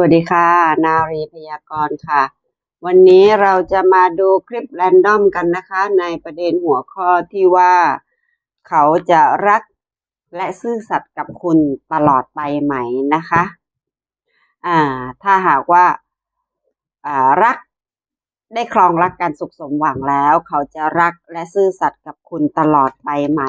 วัสดีค่ะ นารีพยากรณ์ค่ะ วันนี้เราจะมาดูคลิปแรนดอมกันนะคะ ในประเด็นหัวข้อที่ว่า เขาจะรักและซื่อสัตย์กับคุณตลอดไปไหมนะคะ อ่า ถ้าหากว่าอ่ารักได้ครองรักกันสุขสมหวังแล้ว เขาจะรักและซื่อสัตย์กับคุณตลอดไปไหม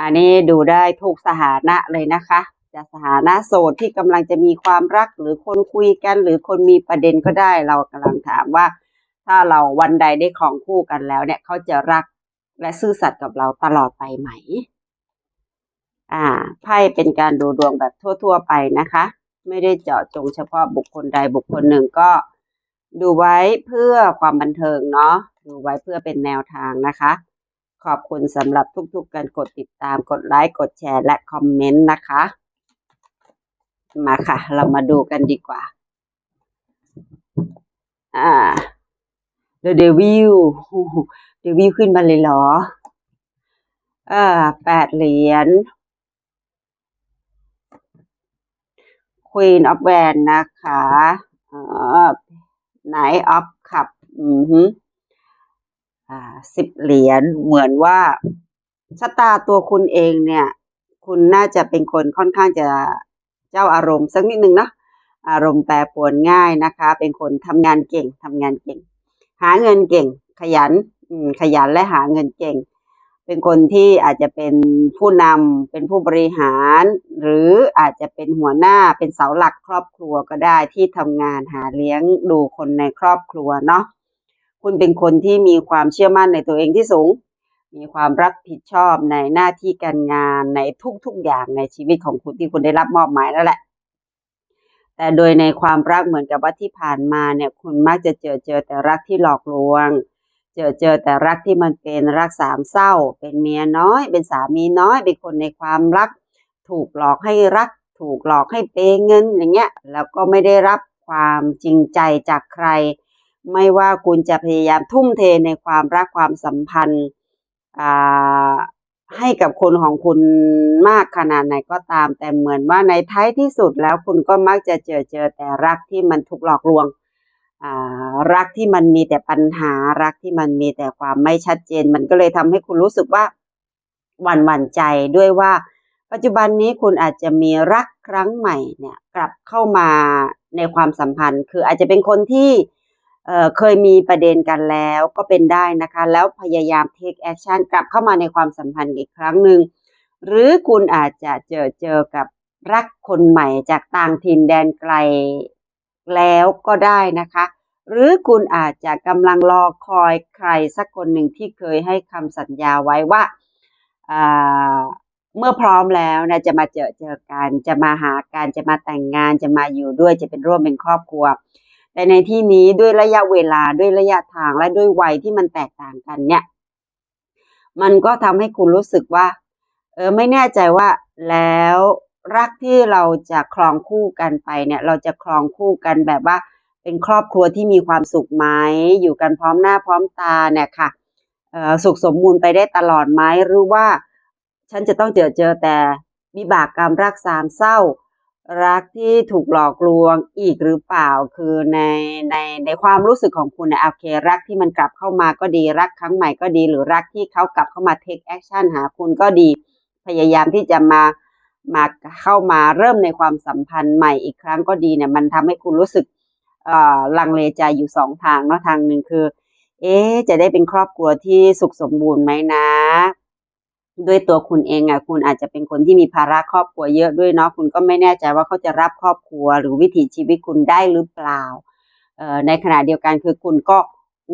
อันนี้ดูได้ทุกสถานะเลยนะคะ จะสถานะโสดที่กำลังจะมีความรักหรือคนคุยกัน หรือคนมีประเด็นก็ได้ เรากำลังถามว่า ถ้าเราวันใดได้ครองคู่กันแล้วเนี่ยเขาจะรักและซื่อสัตย์กับเราตลอดไปไหม อ่า ไพ่เป็นการดูดวงแบบทั่ว ๆ ไปนะคะ ไม่ได้เจาะจงเฉพาะบุคคลใดบุคคลหนึ่งก็ ดูไว้เพื่อความบันเทิงเนาะ ดูไว้เพื่อเป็นแนวทางนะคะ ขอบคุณสำหรับทุกๆการกดติดตาม กดไลค์ กดแชร์ และคอมเมนต์นะคะ มาค่ะ เรามาดูกันดีกว่า อ่า The Devil โอ้โห Devil ขึ้นมาเลยเหรอ อ่าแปดเหรียญ Queen of w a n นะคะอ่า Knight of Cup อือฮึอ่าสิบเหรียญเหมือนว่าชะตาตัวคุณเองเนี่ย คุณน่าจะเป็นคนค่อนข้างจะ เจ้าอารมณ์สักนิดนึงเนาะอารมณ์แปรปรวนง่ายนะคะ เป็นคนทำงานเก่งทำงานเก่ง หาเงินเก่ง ขยันขยันและหาเงินเก่ง เป็นคนที่อาจจะเป็นผู้นำเป็นผู้บริหาร หรืออาจจะเป็นหัวหน้าเป็นเสาหลักครอบครัวก็ได้ที่ทำงานหาเลี้ยงดูคนในครอบครัวเนาะคุณเป็นคนที่มีความเชื่อมั่นในตัวเองที่สูง มีความรับผิดชอบในหน้าที่การงานในทุกๆอย่างในชีวิตของคุณที่คุณได้รับมอบหมายแล้วแหละ แต่โดยในความรักเหมือนกับว่าที่ผ่านมาเนี่ยคุณมักจะเจอเจอแต่รักที่หลอกลวง เจอเจอแต่รักที่มันเป็นรักสามเศร้า เป็นเมียน้อย เป็นสามีน้อยเป็นคนในความรัก ถูกหลอกให้รัก ถูกหลอกให้เปย์เงินอย่างเงี้ยแล้วก็ไม่ได้รับความจริงใจจากใคร ไม่ว่าคุณจะพยายามทุ่มเทในความรักความสัมพันธ์ ให้กับคนของคุณมากขนาดไหนก็ตาม แต่เหมือนว่าในท้ายที่สุดแล้วคุณก็มักจะเจอเจอแต่รักที่มันถูกหลอกลวงรักที่มันมีแต่ปัญหารักที่มันมีแต่ความไม่ชัดเจน มันก็เลยทำให้คุณรู้สึกว่าหวั่นหวั่นใจด้วยว่า ปัจจุบันนี้คุณอาจจะมีรักครั้งใหม่เนี่ยกลับเข้ามาในความสัมพันธ์ คืออาจจะเป็นคนที่ เเคยมีประเด็นกันแล้วก็เป็นได้นะคะ แล้วพยายาม take action กลับเข้ามาในความสัมพันธ์อีกครั้งหนึ่ง หรือคุณอาจจะเจอเจอกับรักคนใหม่จากต่างถิ่นแดนไกลแล้วก็ได้นะคะ หรือคุณอาจจะกำลังรอคอยใครสักคนหนึ่งที่เคยให้คำสัญญาไว้ว่าอ่าเมื่อพร้อมแล้วนะจะมาเจอเจอกัน จะมาหากันจะมาแต่งงานจะมาอยู่ด้วยจะเป็นร่วมเป็นครอบครัว แต่ในที่นี้ด้วยระยะเวลาด้วยระยะทางและด้วยวัยที่มันแตกต่างกันเนี่ย มันก็ทำให้คุณรู้สึกว่า เออไม่แน่ใจว่าแล้วรักที่เราจะครองคู่กันไปเนี่ย เราจะครองคู่กันแบบว่า เป็นครอบครัวที่มีความสุขไหมอยู่กันพร้อมหน้าพร้อมตาเนี่ยค่ะสุขสมบูรณ์ไปได้ตลอดไหมหรือว่า ฉันจะต้องเจอเจอแต่วิบากกรรมรักสามเศร้า รักที่ถูกหลอกลวงอีกหรือเปล่า คือในในในความรู้สึกของคุณนี่ยโอเค รักที่มันกลับเข้ามาก็ดีรักครั้งใหม่ก็ดี หรือรักที่เขากลับเข้ามา take action หาคุณก็ดี พยายามที่จะมามาเข้ามาเริ่มในความสัมพันธ์ใหม่อีกครั้งก็ดีเนี่ยมันทำให้คุณรู้สึกอ่อลังเลใจอยู่สองทางเนาะทางหนึ่งคือ เอ๊จะได้เป็นครอบครัวที่สุขสมบูรณ์ไหมนะ ด้วยตัวคุณเองอะคุณอาจจะเป็นคนที่มีภาระครอบครัวเยอะด้วยเนาะคุณก็ไม่แน่ใจว่าเขาจะรับครอบครัว หรือวิถีชีวิตคุณได้หรือเปล่าในขณะเดียวกันคือคุณก็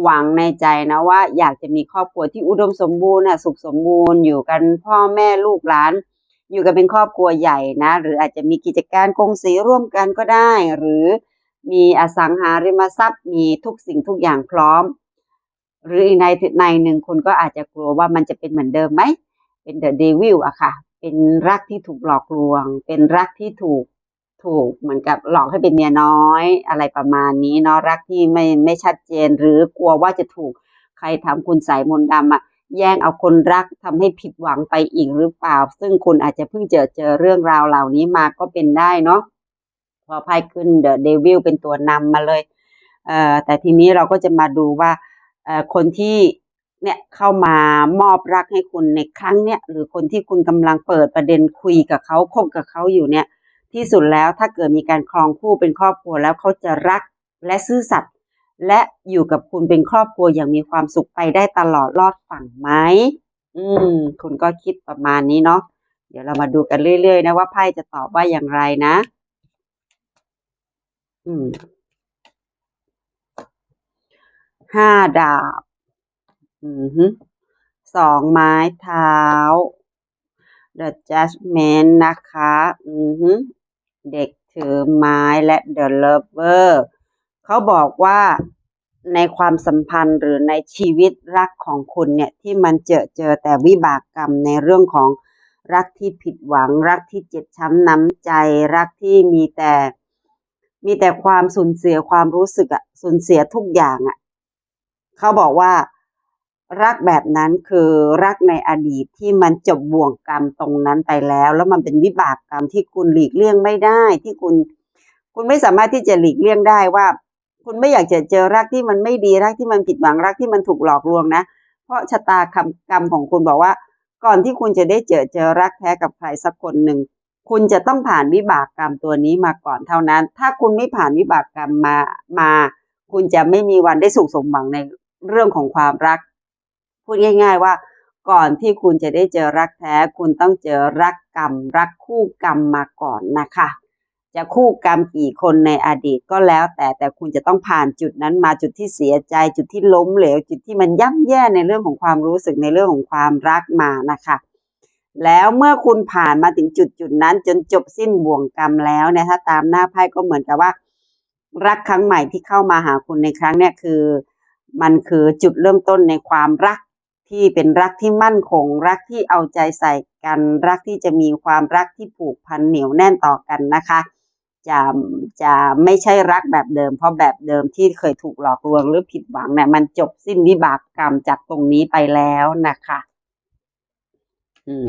หวังในใจนะว่า อยากจะมีครอบครัวที่อุดมสมบูรณ์อะสุขสมบูรณ์อยู่กันพ่อแม่ลูกหลาน อยู่กันเป็นครอบครัวใหญ่นะ หรืออาจจะมีกิจการกงสีร่วมกันก็ได้ หรือมีอสังหาริมทรัพย์ มีทุกสิ่งทุกอย่างพร้อม หรืออีกในในหนึ่งคุณก็อาจจะกลัวว่ามันจะเป็นเหมือนเดิมไหม เป็น The Devil อะค่ะ เป็นรักที่ถูกหลอกลวง เป็นรักที่ถูกถูกเหมือนกับหลอกให้เป็นเมียน้อย อะไรประมาณนี้เนาะรักที่ไม่ไม่ชัดเจน หรือกลัวว่าจะถูกใครทำคุณไสยมนต์ดำอะแย่งเอาคนรักทำให้ผิดหวังไปอีกหรือเปล่า ซึ่งคุณอาจจะเพิ่งเจอเจอเรื่องราวเหล่านี้มาก็เป็นได้เนาะพอไพ่ขึ้นเดอะเดวิลเป็นตัวนำมาเลยเอ่อแต่ทีนี้เราก็จะมาดูว่าเอ่อคนที่ เนี่ยเข้ามามอบรักให้คุณในครั้งเนี้ยหรือคนที่คุณกำลังเปิดประเด็นคุยกับเขาคบกับเขาอยู่เนี่ยที่สุดแล้วถ้าเกิดมีการครองคู่เป็นครอบครัวแล้วเขาจะรักและซื่อสัตย์และอยู่กับคุณเป็นครอบครัวอย่างมีความสุขไปได้ตลอดรอดฝั่งไหมอืม คุณก็คิดประมาณนี้เนาะเดี๋ยวเรามาดูกันเรื่อยๆนะว่าไพ่จะตอบว่าอย่างไรนะ อืมห้าดาบ สองไม้เท้า The Judgment นะคะอือเด็กถือไม้และ The Lover เขาบอกว่าในความสัมพันธ์หรือในชีวิตรักของคุณเนี่ย ที่มันเจอเจอแต่วิบากกรรมในเรื่องของรักที่ผิดหวัง รักที่เจ็บช้ำน้ำใจ รักที่มีแต่มีแต่ความสูญเสียความรู้สึกอะสูญเสียทุกอย่างอะเขาบอกว่า รักแบบนั้นคือรักในอดีตที่มันจบบ่วงกรรมตรงนั้นไปแล้ว แล้วมันเป็นวิบากกรรมที่คุณหลีกเลี่ยงไม่ได้ ที่คุณ คุณไม่สามารถที่จะหลีกเลี่ยงได้ว่า คุณไม่อยากจะเจอรักที่มันไม่ดีรักที่มันผิดหวังรักที่มันถูกหลอกลวงนะ เพราะชะตาคำกรรมของคุณบอกว่า ก่อนที่คุณจะได้เจอเจอรักแท้กับใครสักคนหนึ่งคุณจะต้องผ่านวิบากกรรมตัวนี้มาก่อนเท่านั้น ถ้าคุณไม่ผ่านวิบากกรรมมามา คุณจะไม่มีวันได้สุขสมหวังในเรื่องของความรัก พูดง่าย ๆ ว่าก่อนที่คุณจะได้เจอรักแท้ คุณต้องเจอรักกรรม รักคู่กรรมมาก่อนนะคะ จะคู่กรรมกี่คนในอดีตก็แล้วแต่แต่คุณจะต้องผ่านจุดนั้นมาจุดที่เสียใจ จุดที่ล้มเหลว จุดที่มันย่ำแย่ในเรื่องของความรู้สึกในเรื่องของความรักมานะคะแล้วเมื่อคุณผ่านมาถึงจุดจุดๆนั้น จนจบสิ้นบ่วงกรรมแล้วเนี่ยถ้าตามหน้าไพ่ก็เหมือนกับว่า รักครั้งใหม่ที่เข้ามาหาคุณในครั้งเนี่ยคือ มันคือจุดเริ่มต้นในความรัก ที่เป็นรักที่มั่นคง รักที่เอาใจใส่กัน รักที่จะมีความรักที่ผูกพันเหนียวแน่นต่อกันนะคะ จะจะไม่ใช่รักแบบเดิม เพราะแบบเดิมที่เคยถูกหลอกลวงหรือผิดหวังเนี่ยมันจบสิ้นวิบากกรรมจากตรงนี้ไปแล้วนะคะ อืม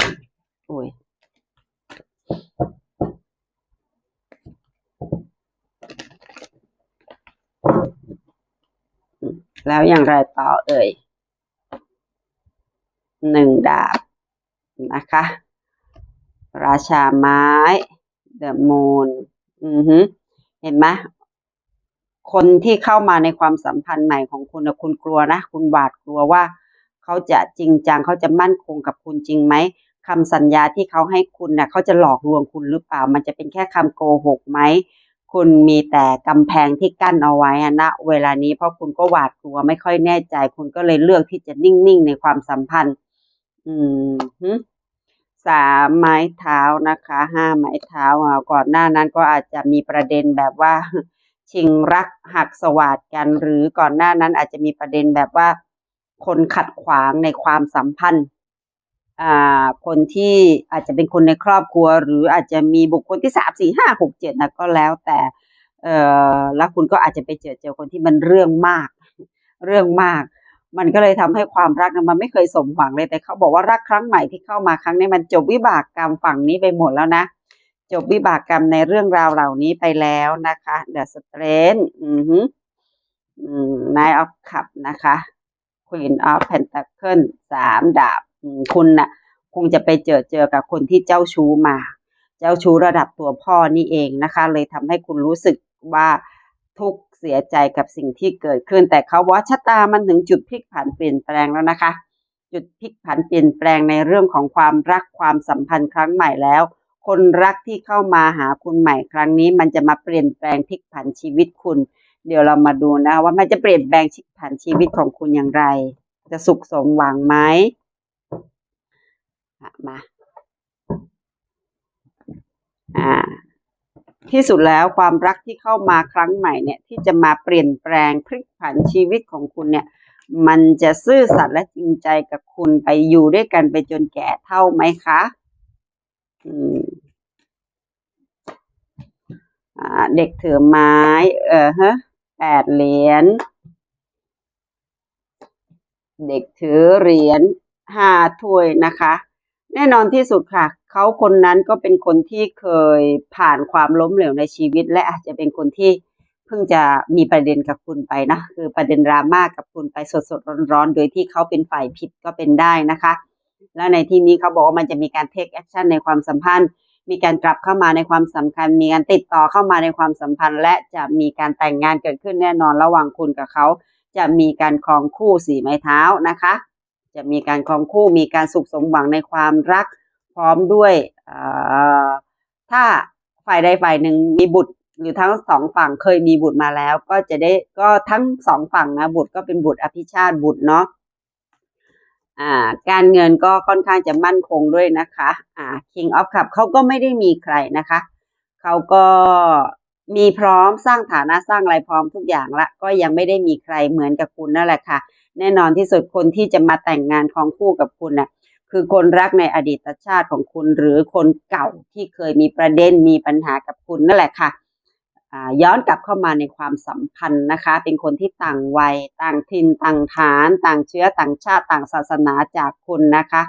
โอ้ยแล้วอย่างไรต่อเอ่ย หนึ่งดาบนะคะ ราชาไม้ The Moon อือฮึเห็นไหมคนที่เข้ามาในความสัมพันธ์ใหม่ของคุณนะคุณกลัวนะ คุณหวาดกลัวว่า เขาจะจริงจังเขาจะมั่นคงกับคุณจริงไหมคำสัญญาที่เขาให้คุณนะ่ะเขาจะหลอกลวงคุณหรือเปล่า มันจะเป็นแค่คำโกหกไหมคุณมีแต่กำแพงที่กั้นเอาไว้อะเวลานี้เพราะคุณก็หวาดกลัวไม่ค่อยแน่ใจ คุณก็เลยเลือกที่จะนิ่งๆในความสัมพันธ์ อืมสามไม้เท้านะคะห้าไม้เท้าอะก่อนหน้านั้นก็อาจจะมีประเด็นแบบว่า ชิงรักหักสวาดกัน หรือก่อนหน้านั้นอาจจะมีประเด็นแบบว่า คนขัดขวางในความสัมพันธ์อ่าคนที่อาจจะเป็นคนในครอบครัว หรืออาจจะมีบุคคลที่สามสี่ห้าหกเจ็ดนะก็แล้วแต่ เอ่อแล้วคุณก็อาจจะไปเจอเจอคนที่มันเรื่องมาก เรื่องมาก มันก็เลยทำให้ความรักนะมันไม่เคยสมหวังเลยแต่เขาบอกว่ารักครั้งใหม่ที่เข้ามาครั้งนี้มันจบวิบากกรรมฝั่งนี้ไปหมดแล้วนะ จบวิบากกรรมในเรื่องราวเหล่านี้ไปแล้วนะคะ The Strength อือฮึอืม Nine of Cup นะคะ Queen of Pentacle สามดาบคุณน่ะคงจะไปเจอเจอกับคนที่เจ้าชู้มา เจ้าชู้ระดับตัวพ่อนี่เองนะคะ เลยทำให้คุณรู้สึกว่าทุก สียใจกับสิ่งที่เกิดขึ้น แต่เขาว่าชะตามันถึงจุดพลิกผันเปลี่ยนแปลงแล้วนะคะ จุดพลิกผันเปลี่ยนแปลงในเรื่องของความรักความสัมพันธ์ครั้งใหม่แล้ว คนรักที่เข้ามาหาคุณใหม่ครั้งนี้ มันจะมาเปลี่ยนแปลงพลิกผันชีวิตคุณ เดี๋ยวเรามาดูนะว่ามันจะเปลี่ยนแปลงพลิกผันชีวิตของคุณอย่างไร จะสุขสมหวังไหมมาอ่า ที่สุดแล้วความรักที่เข้ามาครั้งใหม่เนี่ยที่จะมาเปลี่ยนแปลงพลิกผันชีวิตของคุณเนี่ย มันจะซื่อสัตย์และจริงใจกับคุณไปอยู่ด้วยกันไปจนแก่เท่าไหมคะอืมอ่าเด็กถือไม้ เออฮะแปดเหรียญเด็กถือเหรียญห้าถ้วยนะคะ แน่นอนที่สุดค่ะ เขาคนนั้นก็เป็นคนที่เคยผ่านความล้มเหลวในชีวิต และอาจจะเป็นคนที่เพิ่งจะมีประเด็นกับคุณไปนะ คือประเด็นดราม่ากับคุณไปสดๆร้อนๆ โดยที่เขาเป็นฝ่ายผิดก็เป็นได้นะคะ แล้วในที่นี้เขาบอกว่ามันจะมีการ take action ในความสัมพันธ์ มีการกลับเข้ามาในความสำคัญมีการติดต่อเข้ามาในความสัมพันธ์ และจะมีการแต่งงานเกิดขึ้นแน่นอนระหว่างคุณกับเขา จะมีการครองคู่สีไม้เท้านะคะ จะมีการครองคู่มีการสุขสมหวังในความรักพร้อมด้วยถ้าฝ่ายใดฝ่ายหนึ่งมีบุตรหรือทั้งสองฝั่งเคยมีบุตรมาแล้ว ก็จะได้ก็ทั้งสองฝั่งนะบุตรก็เป็นบุตรอภิชาติบุตรเนาะอ่าการเงินก็ค่อนข้างจะมั่นคงด้วยนะคะอ่า King of Cup เขาก็ไม่ได้มีใครนะคะเขาก็มีพร้อมสร้างฐานะสร้างอะไรพร้อมทุกอย่างละ ก็ยังไม่ได้มีใครเหมือนกับคุณนั่นแหละค่ะ แน่นอนที่สุดคนที่จะมาแต่งงานของคู่กับคุณน่ะคือคนรักในอดีตชาติของคุณ หรือคนเก่าที่เคยมีประเด็นมีปัญหากับคุณนั่นแหละค่ะย้อนกลับเข้ามาในความสัมพันธ์นะคะ เป็นคนที่ต่างวัย ต่างถิ่นต่างฐาน ต่างเชื้อต่างชาติต่างศาสนาจากคุณนะคะ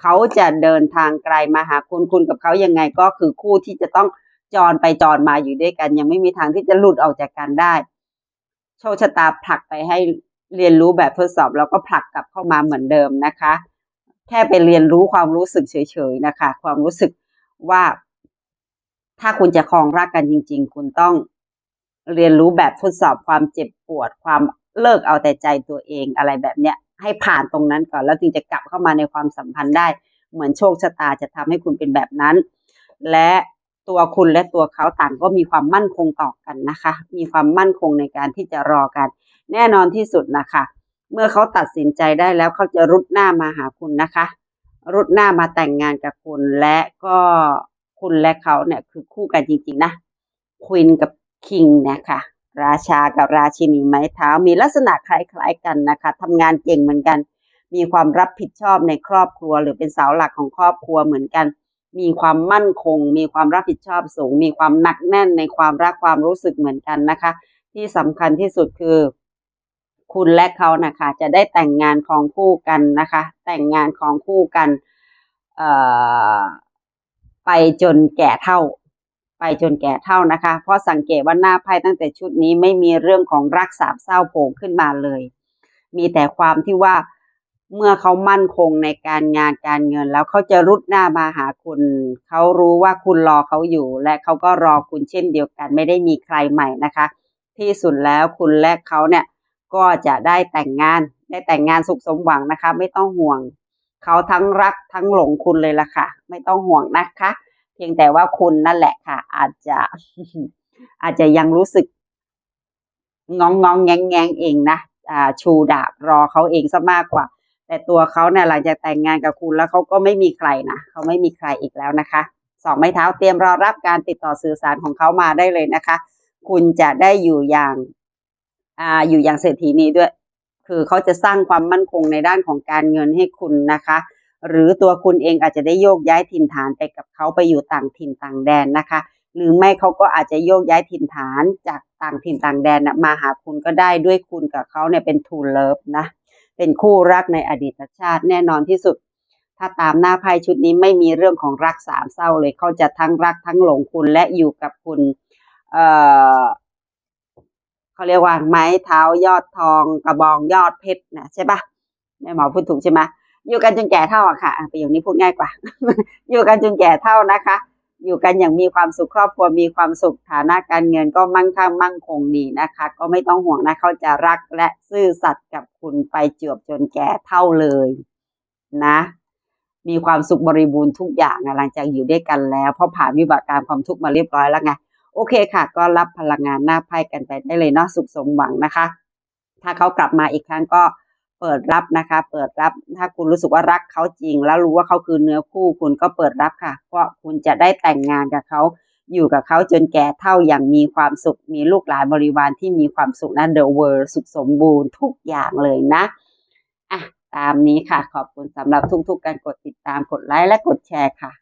เขาจะเดินทางไกลมาหาคุณคุณกับเขายังไงก็คือคู่ที่จะต้องจรไปจรมาอยู่ด้วยกัน ยังไม่มีทางที่จะหลุดออกจากกันได้ โชคชะตาผลักไปให้ เรียนรู้แบบทดสอบแล้วก็ผลักกลับเข้ามาเหมือนเดิมนะคะ แค่ไปเรียนรู้ความรู้สึกเฉยๆนะคะ ความรู้สึกว่า ถ้าคุณจะครองรักกันจริง ๆ คุณต้องเรียนรู้แบบทดสอบความเจ็บปวด ความเลิกเอาแต่ใจตัวเองอะไรแบบเนี้ย ให้ผ่านตรงนั้นก่อนแล้วจึงจะกลับเข้ามาในความสัมพันธ์ได้ เหมือนโชคชะตาจะทำให้คุณเป็นแบบนั้น และตัวคุณและตัวเขาต่างก็มีความมั่นคงต่อกันนะคะ มีความมั่นคงในการที่จะรอกัน แน่นอนที่สุดนะคะ เมื่อเขาตัดสินใจได้แล้วเขาจะรุดหน้ามาหาคุณนะคะ รุดหน้ามาแต่งงานกับคุณและก็คุณและเขาเนี่ยคือคู่กันจริงๆนะควีนกับคิงเนี่ยค่ะ ราชากับราชินีไม้เท้ามีลักษณะคล้ายๆกันนะคะทำงานเก่งเหมือนกัน มีความรับผิดชอบในครอบครัว หรือเป็นเสาหลักของครอบครัวเหมือนกัน มีความมั่นคง มีความรับผิดชอบสูง มีความหนักแน่นในความรักความรู้สึกเหมือนกันนะคะ ที่สำคัญที่สุดคือ คุณและเขานะคะจะได้แต่งงานของคู่กันนะคะ แต่งงานของคู่กันไปจนแก่เท่า ไปจนแก่เท่านะคะ เพราะสังเกตว่าหน้าไพ่ตั้งแต่ชุดนี้ไม่มีเรื่องของรักสามเศร้าโผล่ขึ้นมาเลย มีแต่ความที่ว่าเมื่อเขามั่นคงในการงานการเงิน แล้วเขาจะรุดหน้ามาหาคุณ เขารู้ว่าคุณรอเขาอยู่ และเขาก็รอคุณเช่นเดียวกัน ไม่ได้มีใครใหม่นะคะ ที่สุดแล้วคุณและเขาเนี่ย ก็จะได้แต่งงาน ได้แต่งงานสุขสมหวังนะคะ ไม่ต้องห่วง เขาทั้งรักทั้งหลงคุณเลยล่ะค่ะ ไม่ต้องห่วงนะคะ เพียงแต่ว่าคุณนั่นแหละค่ะ อาจจะอาจจะยังรู้สึกงองงองแงงแงงเองนะอ่าชูดาบรอเขาเองซะมากกว่า แต่ตัวเขาเนี่ยหลังจากแต่งงานกับคุณแล้วเขาก็ไม่มีใครนะเขาไม่มีใครอีกแล้วนะคะสองไม้เท้าเตรียมรอรับการติดต่อสื่อสารของเขามาได้เลยนะคะ คุณจะได้อยู่อย่าง อ่าอยู่อย่างเศรษฐีนี้ด้วย คือเขาจะสร้างความมั่นคงในด้านของการเงินให้คุณนะคะ หรือตัวคุณเองอาจจะได้โยกย้ายถิ่นฐานไปกับเขาไปอยู่ต่างถิ่นต่างแดนนะคะ หรือไม่เขาก็อาจจะโยกย้ายถิ่นฐานจากต่างถิ่นต่างแดนนะมาหาคุณก็ได้ด้วยคุณกับเขาเนี่ยเป็นทูเลิฟนะเป็นคู่รักในอดีตชาติแน่นอนที่สุด ถ้าตามหน้าไพ่ชุดนี้ไม่มีเรื่องของรักสามเศร้าเลยเขาจะทั้งรักทั้งหลงคุณและอยู่กับคุณ เอ่อ เขาเรียกว่าไม้เท้ายอดทองกระบองยอดเพชรนะใช่ปะแม่หมอพูดถูกใช่ไหมอยู่กันจนแก่เท่าอะค่ะอะประโยคนี้พูดง่ายกว่า อยู่กันจนแก่เท่านะคะ อยู่กันอย่างมีความสุขครอบครัวมีความสุขฐานะการเงินก็มั่งคั่งมั่งคงดีนะคะ ก็ไม่ต้องห่วงนะเขาจะรักและซื่อสัตย์กับคุณไปจวบจนแก่เท่าเลยนะ มีความสุขบริบูรณ์ทุกอย่างหลังจากอยู่ด้วยกันแล้วเพราะผ่านวิบากกรรมความทุกข์มาเรียบร้อยแล้วไง โอเคค่ะ ก็รับพลังงานหน้าไพ่กันไปได้เลยเนาะสุขสมหวังนะคะ ถ้าเขากลับมาอีกครั้งก็เปิดรับนะคะ เปิดรับถ้าคุณรู้สึกว่ารักเขาจริง แล้วรู้ว่าเขาคือเนื้อคู่คุณก็เปิดรับค่ะ เพราะคุณจะได้แต่งงานกับเขาอยู่กับเขาจนแก่เท่าอย่างมีความสุข มีลูกหลานบริวารที่มีความสุขนะ The World สุขสมบูรณ์ทุกอย่างเลยนะอะตามนี้ค่ะ ขอบคุณสำหรับทุกๆการกดติดตามกดไลค์และกดแชร์ค่ะ